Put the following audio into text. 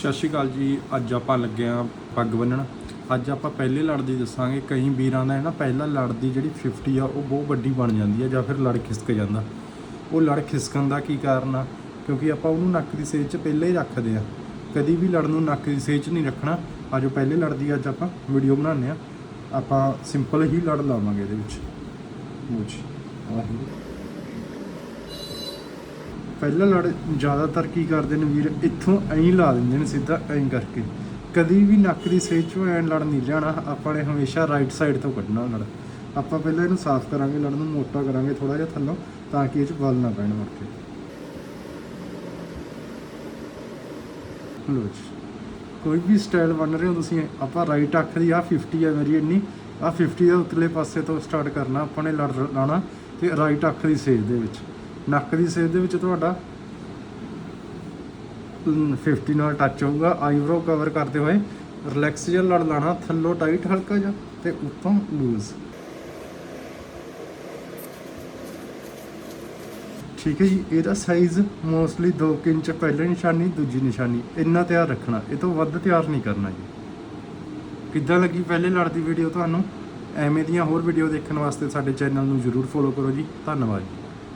ਸਤਿ ਸ਼੍ਰੀ ਅਕਾਲ ਜੀ। ਅੱਜ ਆਪਾਂ ਲੱਗੇ ਆਂ ਪੱਗ ਬੰਨਣ। ਅੱਜ ਆਪਾਂ ਪਹਿਲੇ ਲੜ ਦੀ ਦੱਸਾਂਗੇ। ਕਈ ਵੀਰਾਂ ਦਾ ਹੈ ਨਾ ਪਹਿਲਾ ਲੜ ਦੀ ਜਿਹੜੀ 50 ਆ, ਉਹ ਬਹੁਤ ਵੱਡੀ ਬਣ ਜਾਂਦੀ ਆ ਜਾਂ ਫਿਰ ਲੜ ਖਿਸਕ ਜਾਂਦਾ। ਉਹ ਲੜ ਖਿਸਕਣ ਦਾ ਕੀ ਕਾਰਨ ਆ? ਕਿਉਂਕਿ ਆਪਾਂ ਉਹਨੂੰ ਨੱਕ ਦੀ ਸੇਜ 'ਚ ਪਹਿਲਾਂ ਹੀ ਰੱਖਦੇ ਆ। ਕਦੀ ਵੀ ਲੜ ਨੂੰ ਨੱਕ ਦੀ ਸੇਜ 'ਚ ਨਹੀਂ ਰੱਖਣਾ। ਅੱਜ ਉਹ ਪਹਿਲੇ ਲੜ ਦੀ ਅੱਜ ਆਪਾਂ ਵੀਡੀਓ ਬਣਾਉਂਦੇ ਆ ਆਪਾਂ ਸਿੰਪਲ ਹੀ ਲੜ ਲਾਵਾਂਗੇ ਇਹਦੇ ਵਿੱਚ। ਲਓ ਵਾਹਿਗੁਰੂ ਪਹਿਲਾਂ ਲੜ ਜ਼ਿਆਦਾਤਰ ਕੀ ਕਰਦੇ ਨੇ ਵੀਰ? ਇੱਥੋਂ ਐਂ ਲਾ ਦਿੰਦੇ ਨੇ ਸਿੱਧਾ ਐਂ ਕਰਕੇ। ਕਦੀ ਵੀ ਨੱਕ ਦੀ ਸੇਜ ਚੋਂ ਐਂ ਲੜ ਨਹੀਂ ਜਾਣਾ। ਆਪਾਂ ਨੇ ਹਮੇਸ਼ਾ ਰਾਈਟ ਸਾਈਡ ਤੋਂ ਕੱਢਣਾ ਲੜ। ਆਪਾਂ ਪਹਿਲਾਂ ਇਹਨੂੰ ਸਾਫ਼ ਕਰਾਂਗੇ ਲੜ ਨੂੰ ਮੋਟਾ ਕਰਾਂਗੇ ਥੋੜਾ ਜਿਹਾ ਥੱਲੋਂ, ਤਾਂ ਕਿ ਇਹ ਚ ਵਲ ਨਾ ਪੈਣ ਮੁੜ ਕੇ। ਲੋ ਜੀ। ਕੋਈ ਵੀ ਸਟਾਈਲ ਬਣ ਰਹੇ ਹੋ ਤੁਸੀਂ, ਆਪਾਂ ਰਾਈਟ ਅੱਖ ਦੀ ਆ 50 ਹੈ ਮੇਰੀ ਇੰਨੀ। ਆ 50 ਦੇ ਉਤਲੇ ਪਾਸੇ ਤੋਂ ਸਟਾਰਟ ਕਰਨਾ, ਆਪਾਂ ਨੇ ਲੜ ਲਾਣਾ ਤੇ ਰਾਈਟ ਅੱਖ ਦੀ ਸੇਜ ਦੇ ਵਿੱਚ। ਨੱਕ ਦੀ ਸੇਜ ਦੇ ਵਿੱਚ ਤੁਹਾਡਾ ਅਮ, 50 ਨਾਲ ਟੱਚ ਹੋਊਗਾ ਆਈਬ੍ਰੋ ਕਵਰ ਕਰਦੇ ਹੋਏ ਰਿਲੈਕਸ ਜਿਹਾ ਲੜ ਲਾਣਾ ਥੱਲੋਂ ਟਾਈਟ ਹਲਕਾ ਜਿਹਾ ਤੇ ਉੱਤੋਂ ਲੂਜ਼ ਠੀਕ ਹੈ ਜੀ ਇਹਦਾ ਸਾਈਜ਼ ਮੋਸਟਲੀ 2 ਇੰਚ ਪਹਿਲੀ ਨਿਸ਼ਾਨੀ ਦੂਜੀ ਨਿਸ਼ਾਨੀ ਇੰਨਾ ਤਿਆਰ ਰੱਖਣਾ ਇਹ ਤੋਂ ਵੱਧ ਤਿਆਰ ਨਹੀਂ ਕਰਨਾ ਜੀ। ਕਿੱਦਾਂ ਲੱਗੀ ਪਹਿਲੇ ਲੜ ਦੀ ਵੀਡੀਓ ਤੁਹਾਨੂੰ? ਐਵੇਂ ਦੀਆਂ ਹੋਰ ਵੀਡੀਓ ਦੇਖਣ ਵਾਸਤੇ ਸਾਡੇ ਚੈਨਲ ਨੂੰ ਜਰੂਰ ਫੋਲੋ ਕਰੋ ਜੀ। ਧੰਨਵਾਦ ਜੀ।